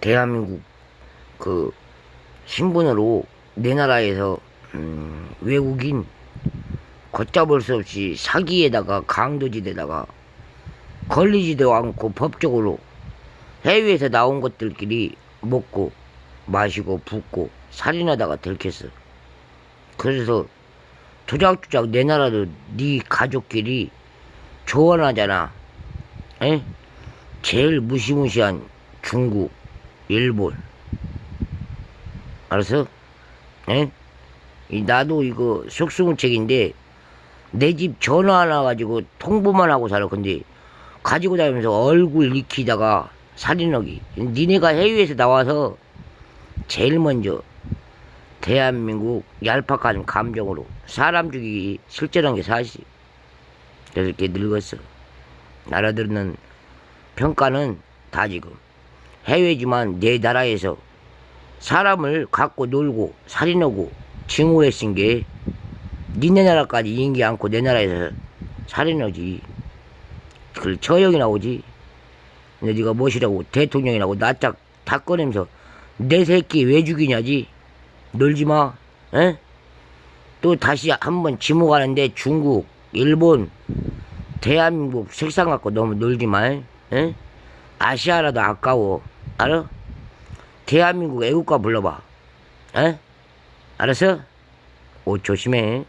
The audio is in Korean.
대한민국 그 신분으로 내 나라에서 음, 외국인 걷잡을 수 없이 사기에다가 강도지대다가 걸리지도 않고 법적으로 해외에서 나온 것들끼리 먹고 마시고 붓고 살인하다가 들켰어. 그래서 조작조작 내 나라도 네 가족끼리 조언하잖아. 에? 제일 무시무시한 중국, 일본. 알았어? 에? 이 나도 이거 속수무책인데 내 집 전화 하나 가지고 통보만 하고 살아. 근데 가지고 다니면서 얼굴 익히다가 살인하기. 니네가 해외에서 나와서 제일 먼저 대한민국 얄팍한 감정으로 사람 죽이기 실제라는 게 사실. 그래서 이렇게 늙었어. 나라들은 평가는 다 지금 해외지만 내 나라에서 사람을 갖고 놀고 살인하고 증오했은 게 니네 나라까지 인기 않고 내 나라에서 살인하지. 그걸 처형이 나오지. 근데 네가 무엇이라고 대통령이 나고 낯짝 다 꺼내면서 내 새끼 왜 죽이냐지. 놀지 마. 에? 또 다시 한번 지목하는데 중국, 일본, 대한민국 색상 갖고 너무 놀지 마. 에? 아시아라도 아까워. 알아? 대한민국 애국가 불러봐. 에? 알았어? 옷 조심해.